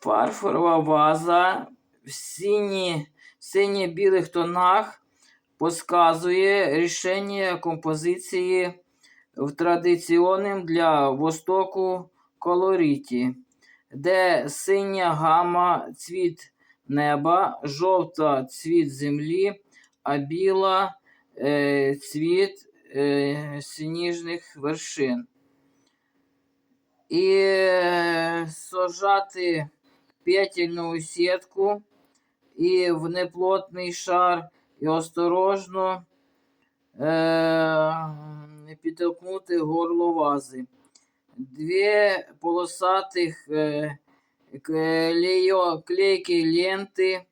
Фарфорова ваза в сині, сині-білих тонах подсказує рішення композиції в традиційному для Востоку колоріті, де синя гама цвіт неба, жовта цвіт землі, а біла е, цвіт е, сніжних вершин. І е, сажати петельну сітку і в неплотний шар, і осторожно е, підтолкнути горло вази. Дві полосатих е, клейо, клейкі ленти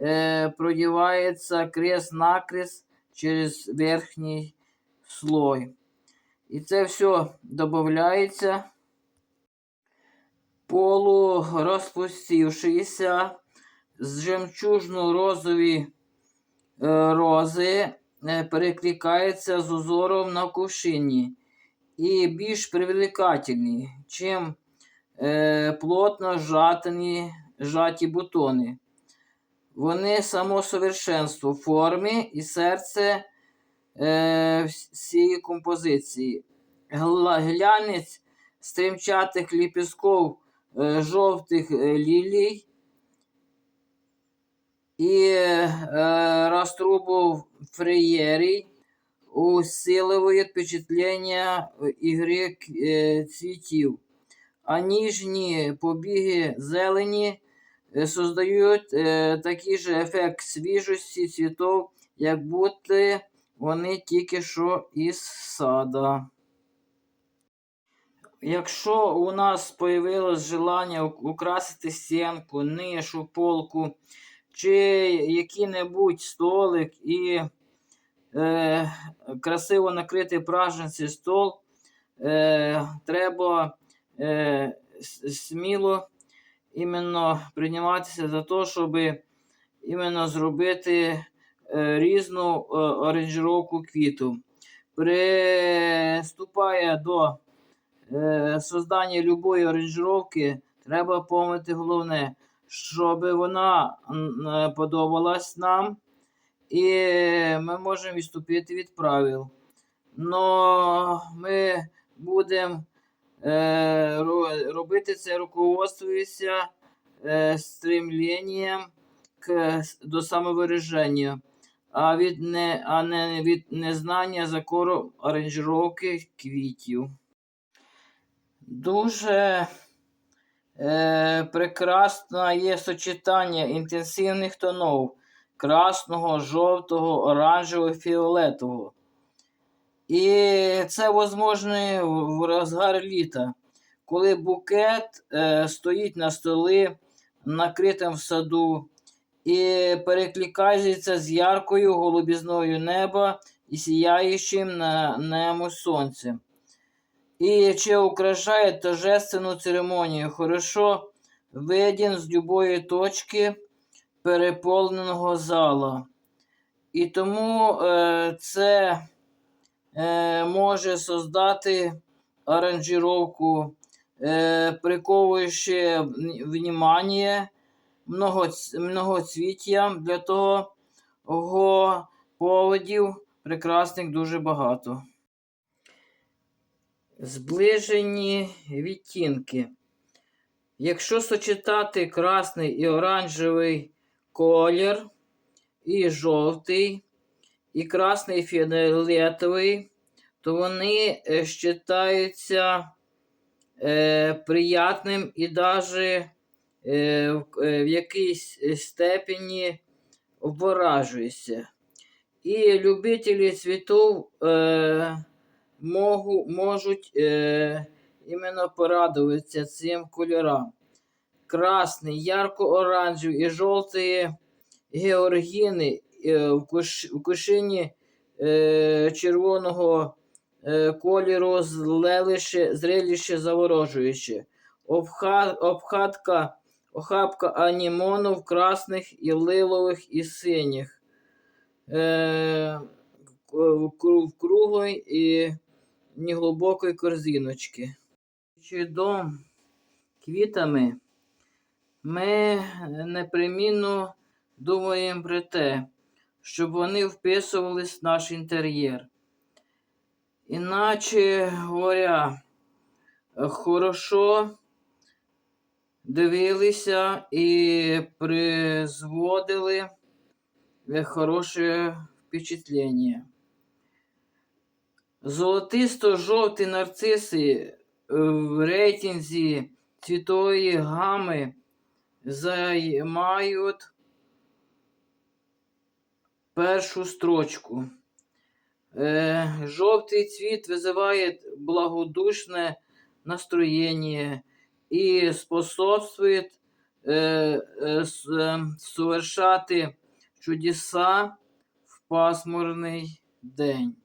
е, продіваються крест-накрест через верхній слой. І це все додається полурозпустившися з жемчужно-розові е, рози е, перекликаються з узором на кувшині і більш привлекательні, чим е, плотно жатані, жаті бутони. Вони само совершенство в формі і серце е, всієї композиції. Глянець стримчатих ліпістків е, жовтих е, лілій. І е, розтрубов фреєрій. Усиливает впечатлення ігри е, цвітів, а ніжні побіги зелені е, создають е, такий же ефект свіжості цвітів, як будто вони тільки що із сада. Якщо у нас появилось желання украсити стінку, нишу, полку чи який-небудь столик і е, красиво накрити праздничний стол, е, треба е, сміло іменно прийматися за те, щоб іменно зробити е, різну е, оранжировку квіту. Приступає до е, создання любої оранжировки, треба помити головне, щоб вона е, подобалась нам, і ми можемо відступити від правил. Но ми будемо е, робити це руководствуючися е, до самовираження, а, від не, а не від незнання закону оранжировки квітів. Дуже е, прекрасне є сочетання інтенсивних тонов красного, жовтого, оранжевого, фіолетового. І це можливо в розгар літа, коли букет е, стоїть на столі, накритим в саду, і перекликається з яркою голубізною неба і сіяючим на нему сонцем. І чи украшає торжественну церемонію, хорошо виден з любої точки переповненого зала. І тому е, це е, може создати аранжировку, е, приковуючи внимание многоц- многоцвіттям для того поводів прекрасних дуже багато. Зближені відтінки. Якщо сочетати красний і оранжевий колір, і жовтий, і красний і фіолетовий, то вони е, считаються е, приятним і навіть е, в, е, в якійсь степені обворажуються. І любителі цвітів е, могу, можуть е, порадуватися цим кольорам. Красний, ярко-оранжевий і жовтий георгіни е, в, куш, в кушині е, червоного е, кольору зрелище, зрелище заворожуюче. Обха, обхатка, охапка анімонів красних і лилових і синіх. Е, в кру- і неглибокої корзиночки. Чи дом квітами ми непримінно думаємо про те, щоб вони вписувались в наш інтер'єр. Іначе говоря, хорошо дивилися і призводили хороше впечатлення. Золотисто-жовті нарциси е, в рейтинзі цвітової гами займають першу строчку. Е, жовтий цвіт вызывает благодушное настроение и способствует е, е, с- е, совершати чудеса в пасмурний день.